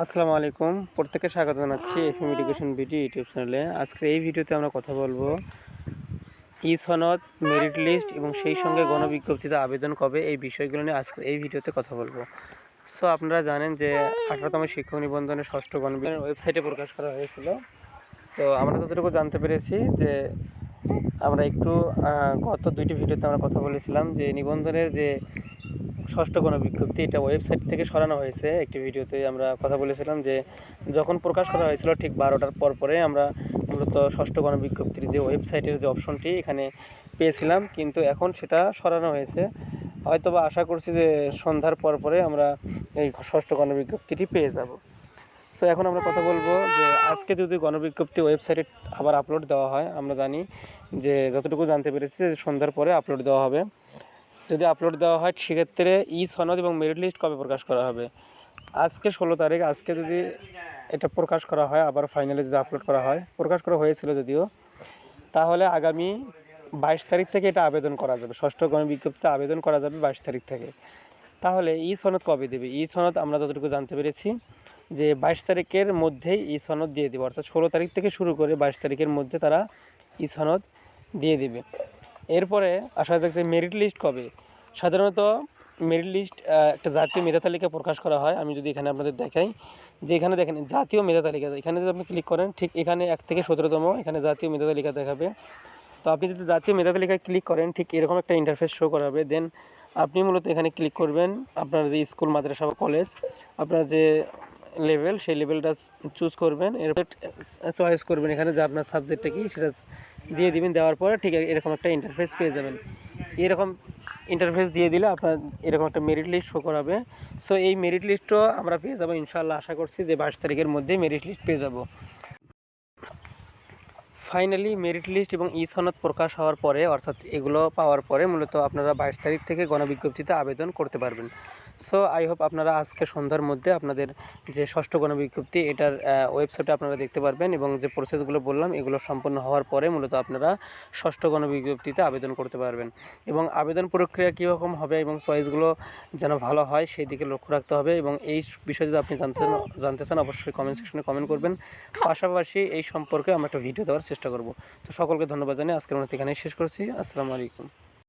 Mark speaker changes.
Speaker 1: আসসালামু আলাইকুম। প্রত্যেকে স্বাগত জানাচ্ছি এফএম এডুকেশন বিডি ইউটিউব চ্যানেলে আজকে এই ভিডিওতে আমরা কথা বলব ই সনদ মেরিট লিস্ট এবং সেই সঙ্গে গণবিজ্ঞপ্তিতে আবেদন কবে এই বিষয়গুলো নিয়ে আজকে এই ভিডিওতে কথা বলব। সো আপনারা জানেন যে আঠারোতম শিক্ষক নিবন্ধনের ষষ্ঠ গণবিজ্ঞানের ওয়েবসাইটে প্রকাশ করা হয়েছিল। তো আমরা যতটুকু জানতে পেরেছি যে আমরা একটু গত দুইটি ভিডিওতে আমরা কথা বলেছিলাম যে নিবন্ধনের যে ষষ্ঠ গণবিজ্ঞপ্তি, এটা ওয়েবসাইট থেকে সরানো হয়েছে। একটি ভিডিওতে আমরা কথা বলেছিলাম যে, যখন প্রকাশ করা হয়েছিল ঠিক বারোটার পর পরে আমরা মূলত ষষ্ঠ গণবিজ্ঞপ্তির যে ওয়েবসাইটের যে অপশনটি এখানে পেয়েছিলাম। কিন্তু এখন সেটা সরানো হয়েছে। হয়তো বা আশা করছি যে সন্ধ্যার পর পরে আমরা এই ষষ্ঠ গণবিজ্ঞপ্তিটি পেয়ে যাব। সো এখন আমরা কথা বলব যে, আজকে যদি গণবিজ্ঞপ্তি ওয়েবসাইটে আবার আপলোড দেওয়া হয়, আমরা জানি যে, যতটুকু জানতে পেরেছি যে সন্ধ্যার পরে আপলোড দেওয়া হবে। যদি আপলোড দেওয়া হয়, সেক্ষেত্রে ই সনদ এবং মেরিট লিস্ট কবে প্রকাশ করা হবে? আজকে ষোলো তারিখ, আজকে যদি এটা প্রকাশ করা হয়, আবার ফাইনালে যদি আপলোড করা হয়, প্রকাশ করা হয়েছিল যদিও, তাহলে আগামী বাইশ তারিখ থেকে এটা আবেদন করা যাবে। ষষ্ঠ গণবিজ্ঞপ্তিতে আবেদন করা যাবে বাইশ তারিখ থেকে। তাহলে ই সনদ কবে দেবে? ই সনদ আমরা যতটুকু জানতে পেরেছি যে বাইশ তারিখের মধ্যেই ই সনদ দিয়ে দেবে। অর্থাৎ ষোলো তারিখ থেকে শুরু করে বাইশ তারিখের মধ্যে তারা ই সনদ দিয়ে দিবে। এরপরে আসা যাক যে মেরিট লিস্ট কবে? সাধারণত মেরিট লিস্ট একটা জাতীয় মেধা তালিকা প্রকাশ করা হয়। আমি যদি এখানে আপনাদের দেখাই, যে এখানে দেখেন, জাতীয় মেধা তালিকা, এখানে যদি আপনি ক্লিক করেন, ঠিক এখানে এক থেকে সতেরোতম এখানে জাতীয় মেধা তালিকা দেখাবে। তো আপনি যদি জাতীয় মেধা তালিকায় ক্লিক করেন, ঠিক এরকম একটা ইন্টারফেস শো করাবে। দেন আপনি মূলত এখানে ক্লিক করবেন আপনার যে স্কুল মাদ্রাসা বা কলেজ আপনার যে লেভেল সেই লেভেলটা চুজ করবেন। এরপর চয়েস করবেন এখানে যে আপনার সাবজেক্টটা কি, সেটা দিয়ে দিবেন, দেওয়ার পরে ঠিক এরকম একটা ইন্টারফেস পেয়ে যাবেন। এরকম ইন্টারফেস দিয়ে দিলে আপনার এরকম একটা মেরিট লিস্ট শো করাবে। সো এই মেরিট লিস্টও আমরা পেয়ে যাব ইনশাল্লাহ আশা করছি যে বাইশ তারিখের মধ্যেই মেরিট লিস্ট পেয়ে যাব। ফাইনালি মেরিট লিস্ট এবং ই সনদ প্রকাশ হওয়ার পরে, অর্থাৎ এগুলো পাওয়ার পরে মূলত আপনারা বাইশ তারিখ থেকে গণবিজ্ঞপ্তিতে আবেদন করতে পারবেন। সো আই হোপ আপনারা আজকে সন্ধ্যার মধ্যে আপনাদের যে ষষ্ঠ গণবিজ্ঞপ্তি, এটার ওয়েবসাইটে আপনারা দেখতে পারবেন এবং যে প্রসেসগুলো বললাম, এগুলো সম্পন্ন হওয়ার পরে মূলত আপনারা ষষ্ঠ গণবিজ্ঞপ্তিতে আবেদন করতে পারবেন। এবং আবেদন প্রক্রিয়া কীরকম হবে এবং চয়েসগুলো যেন ভালো হয়, সেই দিকে লক্ষ্য রাখতে হবে এবং এই বিষয়ে যদি আপনি জানতে জানতে চান, অবশ্যই কমেন্ট সেকশনে কমেন্ট করবেন। পাশাপাশি এই সম্পর্কে আমরা একটা ভিডিও দেওয়ার চেষ্টা করব। তো সকলকে ধন্যবাদ জানিয়ে আজকের মতো এখানেই শেষ করছি। আসসালামু আলাইকুম।